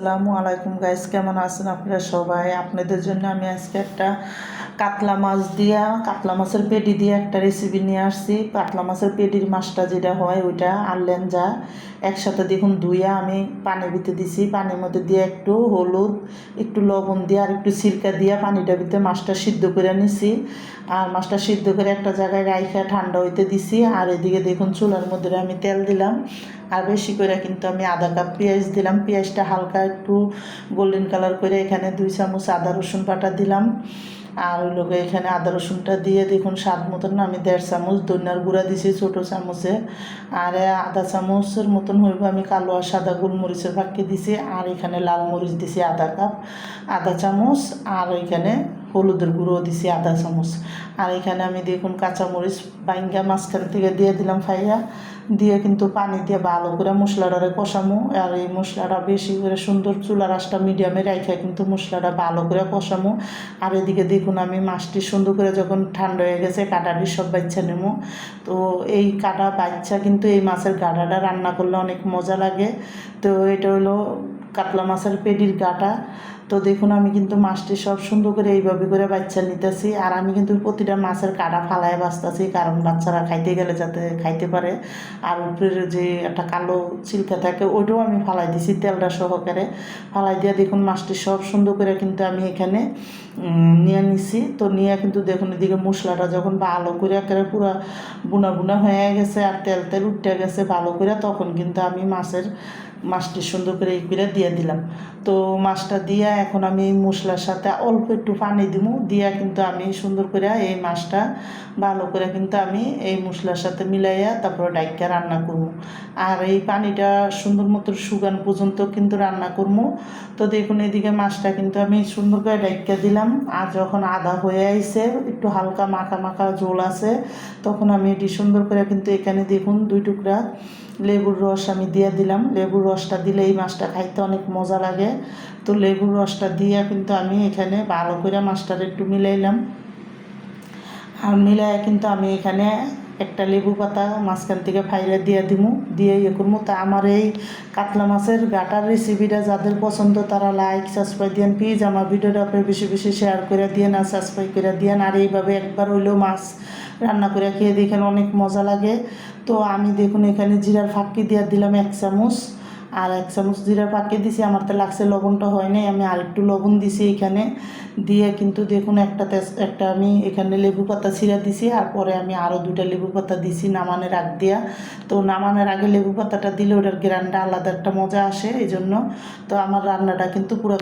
আসসালামু আলাইকুম গাইস কেমন আছেন আপনারা সবাই? আপনাদের জন্য আমি আজকে একটা কাতলা মাছ দিয়া, কাতলা মাছের পেটি দিয়ে একটা রেসিপি নিয়ে আসছি। কাতলা মাছের পেটির মাছটা যেটা হয়, ওইটা আনলেন যা। একসাথে দেখুন ধুইয়া আমি পানির ভিতরে দিছি। পানির মধ্যে দিয়ে একটু হলুদ, একটু লবণ দিয়ে আর একটু সিরকা দিয়া পানিটার ভিতরে মাছটা সিদ্ধ করে নিছি। আর মাছটা সিদ্ধ করে একটা জায়গায় রাইখা ঠান্ডা হইতে দিছি। আর এদিকে দেখুন চুলার মধ্যে আমি তেল দিলাম। আর বেশি করে কিন্তু আমি আধা কাপ পেঁয়াজ দিলাম। পেঁয়াজটা হালকা একটু গোল্ডেন কালার করে এখানে দুই চামচ আদা রসুন বাটা দিলাম। আর ওই লোকে এখানে আদা রসুনটা দিয়ে দেখুন স্বাদ মতন আমি দেড় চামচ দইনার গুঁড়া দিছি ছোট চামচে। আর আধা চামচের মতন হইব আমি কালো আর সাদা গোলমরিচের ভাগকে দিছি, আর এখানে লাল মরিচ দিছি আধা কাপ। আধা চামচ, আর এখানে হলুদের গুঁড়ো দিছি আধা চামচ। আর এখানে আমি দেখুন কাঁচামরিচ বাইঙ্গা মাঝখান থেকে দিয়ে দিলাম ফাইয়া দিয়ে কিন্তু পানি দিয়ে ভালো করে মশলাটারে কষামো। আর এই মশলাটা বেশি করে সুন্দর চুলা আঁচটা মিডিয়ামে রাখা কিন্তু মশলাটা ভালো করে কষামো। আর এদিকে দেখুন আমি মাছটি সুন্দর করে যখন ঠান্ডা হয়ে গেছে, কাটাটি সব বাচ্চা নেব তো এই কাটা বাচ্চা কিন্তু এই মাছের গাডাটা রান্না করলে অনেক মজা লাগে। তো এটা হলো কাতলা মাছের পেডির গাটা। তো দেখুন, আমি কিন্তু মাছটি সব সুন্দর করে এইভাবে করে বাচ্চা নিতেছি। আর আমি কিন্তু প্রতিটা মাছের কাটা ফালায় বাঁচতেছি, কারণ বাচ্চারা খাইতে গেলে যাতে খাইতে পারে। আর উপরের যে একটা কালো চিলকা থাকে, ওইটাও আমি ফালাই দিছি তেলটা সহকারে। ফালাই দিয়ে দেখুন, মাছটি সব সুন্দর করে কিন্তু আমি এখানে নিয়ে নিছি। তো নিয়ে কিন্তু দেখুন, এদিকে মশলাটা যখন ভালো করে একেবারে পুরো বুনা বুনা হয়ে গেছে আর তেল তেল উঠে গেছে ভালো করে, তখন কিন্তু আমি মাছের মাছটি সুন্দর করে এই করে দিয়ে দিলাম। তো মাছটা দিয়া এখন আমি মশলার সাথে অল্প একটু পানি দিব দিয়া কিন্তু আমি সুন্দর করে এই মাছটা ভালো করে কিন্তু আমি এই মশলার সাথে মিলাইয়া তারপর ডাইকা রান্না করব আর এই পানিটা সুন্দর মতো সুগান পর্যন্ত কিন্তু রান্না করব তো দেখুন, এদিকে মাছটা কিন্তু আমি সুন্দর করে ডাইকা দিলাম। আর যখন আদা হয়ে আইছে, একটু হালকা মাখা মাখা ঝোল আছে, তখন আমি এটি সুন্দর করে কিন্তু এখানে দেখুন, দুই টুকরা লেবুর রস আমি দিয়ে দিলাম। লেবুর রসটা দিলে এই মাছটা খাইতে অনেক মজা লাগে। তো লেবুর রসটা দিয়ে কিন্তু আমি এখানে ভালো করে মাছটার একটু মিলাইলাম। আর মিলাইয়া কিন্তু আমি এখানে একটা লেবু পাতা মাঝখান থেকে ফাইলে দিয়ে দিমু, দিয়ে ইয়ে করব তা আমার এই কাতলা মাছের গাটার রেসিপিটা যাদের পছন্দ তারা লাইক সাবস্ক্রাইব দিয়েন প্লিজ আমার ভিডিওটা আপনি বেশি বেশি শেয়ার করে দিয়েন আর সাবস্ক্রাইব করে দিয়েন। আর এইভাবে একবার হইলেও মাছ রান্না করে খেয়ে দেখেন অনেক মজা লাগে। তো আমি দেখুন এখানে জিরার ফাঁকি দিয়ে দিলাম এক চামচ। আর এক চামচ জিরা পাকে দিছি, আমার তো লাগছে লবণটা হয় নাই, আমি আরেকটু লবণ দিছি এখানে। দিয়ে কিন্তু দেখুন একটা একটা আমি এখানে লেবু পাতা ছিঁড়া দিছি, আর পরে আমি আরও দুটা লেবু পাতা দিছি নামানের আগ দিয়া। তো নামানের আগে লেবু পাতাটা দিলে ওটার গ্রানটা আলাদা একটা মজা আসে এই জন্য তো আমার রান্নাটা কিন্তু পুরো